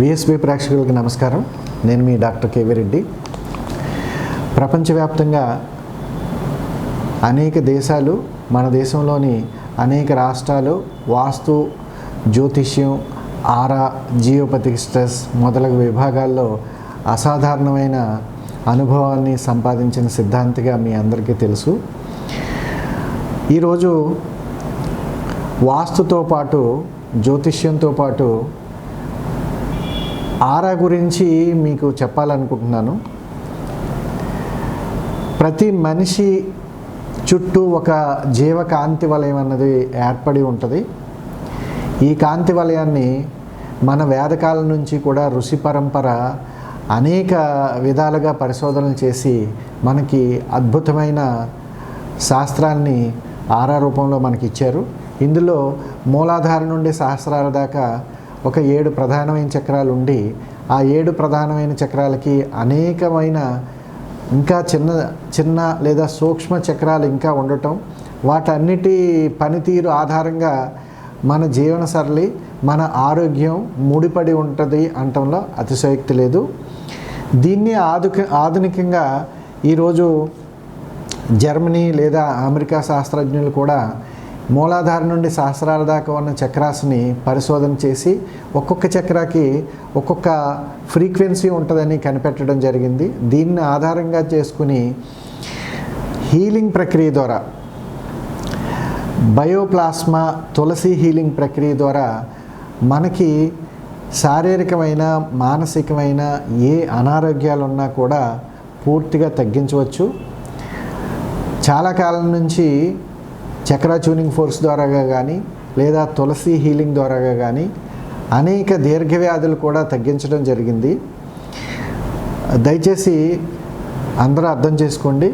VSB ప్రేక్షకులకు నమస్కారం. నేను మీ డాక్టర్ కేవీ రెడ్డి. ప్రపంచవ్యాప్తంగా అనేక దేశాలు మన దేశంలోని అనేక రాష్ట్రాలు వాస్తు జ్యోతిష్యం ఆరా జియోపతిక్ స్ట్రెస్ మొదలగు విభాగాల్లో అసాధారణమైన అనుభవాన్ని సంపాదించిన సిద్ధాంతిగా మీ అందరికీ తెలుసు. ఈరోజు వాస్తుతో పాటు జ్యోతిష్యంతో పాటు ఆరా గురించి మీకు చెప్పాలనుకుంటున్నాను. ప్రతి మనిషి చుట్టూ ఒక జీవ కాంతి వలయం అన్నది ఏర్పడి ఉంటుంది. ఈ కాంతి వలయాన్ని మన వేదకాలం నుంచి కూడా ఋషి పరంపర అనేక విధాలుగా పరిశోధనలు చేసి మనకి అద్భుతమైన శాస్త్రాన్ని ఆరా రూపంలో మనకి ఇచ్చారు ఇందులో మూలాధార నుండి సహస్రాల దాకా ఒక ఏడు ప్రధానమైన చక్రాలు ఉండి ఆ ఏడు ప్రధానమైన చక్రాలకి అనేకమైన ఇంకా చిన్న చిన్న లేదా సూక్ష్మ చక్రాలు ఇంకా ఉండటం వాటన్నిటి పనితీరు ఆధారంగా మన జీవన సరళి మన ఆరోగ్యం ముడిపడి ఉంటుంది అంటంలో అతిశయోక్తి లేదు. దీన్ని ఆధుక ఆధునికంగా ఈరోజు జర్మనీ లేదా అమెరికా శాస్త్రజ్ఞులు కూడా మూలాధార నుండి సహస్రాల దాకా ఉన్న చక్రాస్ని పరిశోధన చేసి ఒక్కొక్క చక్రాకి ఒక్కొక్క ఫ్రీక్వెన్సీ ఉంటుందని కనిపెట్టడం జరిగింది. దీన్ని ఆధారంగా చేసుకుని హీలింగ్ ప్రక్రియ ద్వారా బయోప్లాస్మా తులసి హీలింగ్ ప్రక్రియ ద్వారా మనకి శారీరకమైన మానసికమైన ఏ అనారోగ్యాలు ఉన్నా కూడా పూర్తిగా తగ్గించవచ్చు. చాలా కాలం నుంచి చక్రా ట్యూనింగ్ ఫోర్స్ ద్వారాగా కానీ లేదా తులసి హీలింగ్ ద్వారాగా కానీ అనేక దీర్ఘవ్యాధులు కూడా తగ్గించడం జరిగింది. దయచేసి అందరూ అర్థం చేసుకోండి.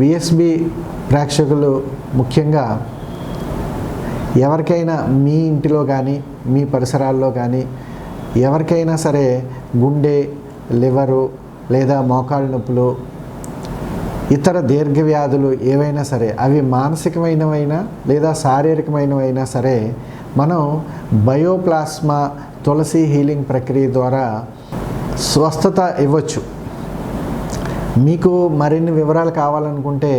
విఎస్బి ప్రేక్షకులు ముఖ్యంగా ఎవరికైనా మీ ఇంటిలో కానీ మీ పరిసరాల్లో కానీ ఎవరికైనా సరే గుండె లివరు లేదా మోకాళ్ళ నొప్పులు ఇతర దీర్ఘవ్యాధులు ఏవైనా సరే అవి మానసికమైనవైనా లేదా శారీరకమైనవైనా సరే మనం బయోప్లాస్మా తులసి హీలింగ్ ప్రక్రియ ద్వారా స్వస్థత ఇవ్వచ్చు. మీకు మరిన్ని వివరాలు కావాలనుకుంటే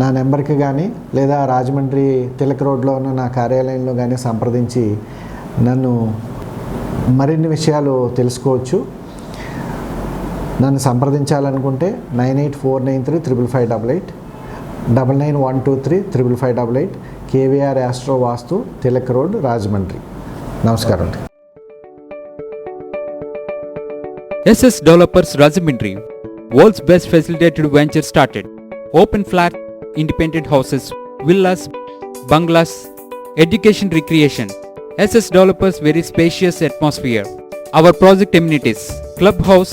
నా నెంబర్కి కానీ లేదా రాజమండ్రి తిలక్ రోడ్లో ఉన్న నా కార్యాలయంలో కానీ సంప్రదించి నన్ను మరిన్ని విషయాలు తెలుసుకోవచ్చు. నన్ను సంప్రదించాలనుకుంటే nine eight four nine three triple five double eight double nine one two three triple five double eight KVR astro vastu Tilak road Rajahmundry. నమస్కారం అండి. SS developers Rajahmundry world's best facilitated venture started. Open flat independent houses villas bungalows education recreation. SS developers very spacious atmosphere. Our project amenities club house